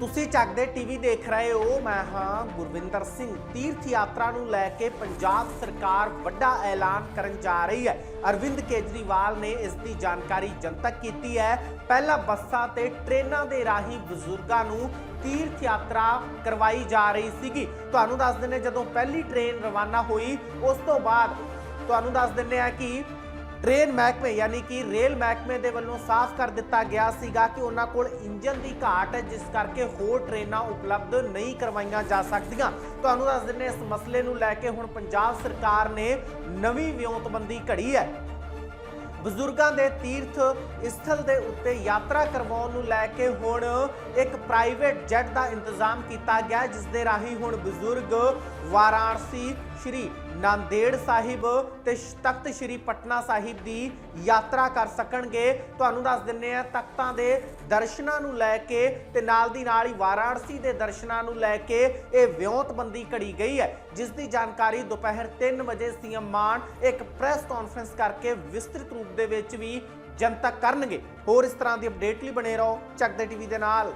ਤੁਸੀਂ ਚੱਕਦੇ ਟੀਵੀ ਦੇਖ ਰਹੇ ਹੋ, ਮੈਂ ਹਾਂ ਗੁਰਵਿੰਦਰ ਸਿੰਘ। ਤੀਰਥ ਯਾਤਰਾ ਨੂੰ ਲੈ ਕੇ ਪੰਜਾਬ ਸਰਕਾਰ ਵੱਡਾ ਐਲਾਨ ਕਰਨ ਜਾ ਰਹੀ ਹੈ। ਅਰਵਿੰਦ ਕੇਜਰੀਵਾਲ ਨੇ ਇਸ ਦੀ ਜਾਣਕਾਰੀ ਜਨਤਕ ਕੀਤੀ ਹੈ। ਪਹਿਲਾਂ ਬੱਸਾਂ ਤੇ ਟ੍ਰੇਨਾਂ ਦੇ ਰਾਹੀਂ ਬਜ਼ੁਰਗਾਂ ਨੂੰ ਤੀਰਥ ਯਾਤਰਾ ਕਰਵਾਈ ਜਾ ਰਹੀ ਸੀਗੀ। ਤੁਹਾਨੂੰ ਦੱਸ ਦਿੰਦੇ ਜਦੋਂ ਪਹਿਲੀ ਟ੍ਰੇਨ ਰਵਾਨਾ ਹੋਈ, ਉਸ ਤੋਂ ਬਾਅਦ ਤੁਹਾਨੂੰ ਦੱਸ ਦਿੰਦੇ ਆ ਕਿ ਟ੍ਰੇਨ ਮਹਿਕਮੇ, ਯਾਨੀ ਕਿ ਰੇਲ ਮਹਿਕਮੇ ਦੇ ਵੱਲੋਂ ਸਾਫ਼ ਕਰ ਦਿੱਤਾ ਗਿਆ ਸੀਗਾ ਕਿ ਉਹਨਾਂ ਕੋਲ ਇੰਜਨ ਦੀ ਘਾਟ ਹੈ, ਜਿਸ ਕਰਕੇ ਹੋਰ ਟ੍ਰੇਨਾਂ ਉਪਲਬਧ ਨਹੀਂ ਕਰਵਾਈਆਂ ਜਾ ਸਕਦੀਆਂ। ਤੁਹਾਨੂੰ ਦੱਸ ਦਿੰਦੇ ਇਸ ਮਸਲੇ ਨੂੰ ਲੈ ਕੇ ਹੁਣ ਪੰਜਾਬ ਸਰਕਾਰ ਨੇ ਨਵੀਂ ਵਿਉਂਤਬੰਦੀ ਘੜੀ ਹੈ। ਬਜ਼ੁਰਗਾਂ ਦੇ ਤੀਰਥ ਸਥਲ ਦੇ ਉੱਤੇ ਯਾਤਰਾ ਕਰਵਾਉਣ ਨੂੰ ਲੈ ਕੇ ਹੁਣ ਇੱਕ ਪ੍ਰਾਈਵੇਟ ਜੈਟ ਦਾ ਇੰਤਜ਼ਾਮ ਕੀਤਾ ਗਿਆ ਜਿਸ ਦੇ ਰਾਹੀਂ ਹੁਣ ਬਜ਼ੁਰਗ ਵਾਰਾਣਸੀ ਸ਼੍ਰੀ ਨਾਂਦੇੜ ਸਾਹਿਬ ਤੇ ਸ਼- ਤਖਤ ਸ਼੍ਰੀ ਪਟਨਾ ਸਾਹਿਬ ਦੀ ਯਾਤਰਾ ਕਰ ਸਕਣਗੇ। ਤੁਹਾਨੂੰ ਦੱਸ ਦਿੰਨੇ ਆ, ਤਖਤਾਂ ਦੇ ਦਰਸ਼ਨਾਂ ਨੂੰ ਲੈ ਕੇ ਤੇ ਨਾਲ ਦੀ ਨਾਲ ਹੀ ਵਾਰਾਣਸੀ ਦੇ ਦਰਸ਼ਨਾਂ ਨੂੰ ਲੈ ਕੇ ਇਹ ਵਿਉਂਤਬੰਦੀ ਘੜੀ ਗਈ ਹੈ। ਜਿਸ ਦੀ ਜਾਣਕਾਰੀ ਦੁਪਹਿਰ 3 ਵਜੇ ਸੀਐਮ ਮਾਨ ਇੱਕ ਪ੍ਰੈਸ ਕਾਨਫਰੰਸ ਕਰਕੇ ਵਿਸਤ੍ਰਿਤ ਰੂਪ ਦੇ ਵਿੱਚ ਵੀ ਜਨਤਕ ਕਰਨਗੇ। ਹੋਰ ਇਸ ਤਰ੍ਹਾਂ ਦੀ ਅਪਡੇਟ ਲਈ ਬਣੇ ਰਹੋ। ਚੱਕਦੇ ਟੀਵੀ ਦੇ ਨਾਲ।